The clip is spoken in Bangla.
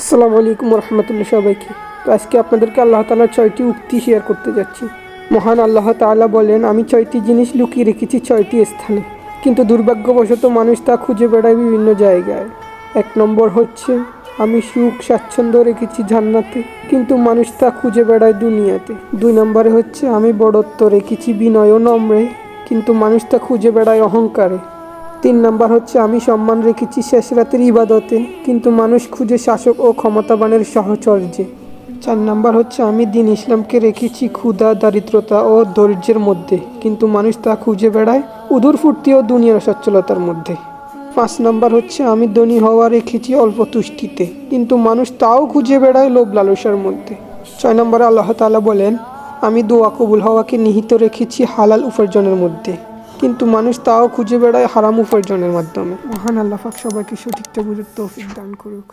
আসসালামু আলাইকুম রহমতুল্লাহ সবাইকে। তো আজকে আপনাদেরকে আল্লাহ তালার ছয়টি উক্তি শেয়ার করতে যাচ্ছি। মহান আল্লাহ তাআলা বলেন, আমি ছয়টি জিনিস লুকিয়ে রেখেছি ছয়টি স্থানে। কিন্তু দুর্ভাগ্যবশত মানুষ তা খুঁজে বেড়ায় বিভিন্ন জায়গায়। এক নম্বর হচ্ছে, আমি সুখ, স্বাচ্ছন্দ্য রেখেছি জান্নাতে, কিন্তু মানুষ তা খুঁজে বেড়ায় দুনিয়াতে। দুই নম্বরে হচ্ছে, আমি বড়ত্ব রেখেছি বিনয় নম্রে, কিন্তু মানুষ তা খুঁজে বেড়ায় অহংকারে। তিন নাম্বার হচ্ছে, আমি সম্মান রেখেছি শেষ রাতের ইবাদতে, কিন্তু মানুষ খুঁজে শাসক ও ক্ষমতাবানের সহচর্যে। চার নাম্বার হচ্ছে, আমি দিন ইসলামকে রেখেছি ক্ষুধা, দারিদ্রতা ও ধৈর্যের মধ্যে, কিন্তু মানুষ তা খুঁজে বেড়ায় উদুর ফুর্তি ও দুনিয়ার সচ্ছলতার মধ্যে। পাঁচ নাম্বার হচ্ছে, আমি ধনী হওয়া রেখেছি অল্প তুষ্টিতে, কিন্তু মানুষ তাও খুঁজে বেড়ায় লোভ লালসার মধ্যে। ছয় নম্বরে আল্লাহ তাআলা বলেন, আমি দোয়া কবুল হওয়াকে নিহিত রেখেছি হালাল উপার্জনের মধ্যে। কিন্তু মানুষ তাও খুঁজে বেড়ায় হারাম উপার্জনের মাধ্যমে। মহান আল্লাহ সবাইকে সঠিকটা বুঝে তৌফিক দান করুক।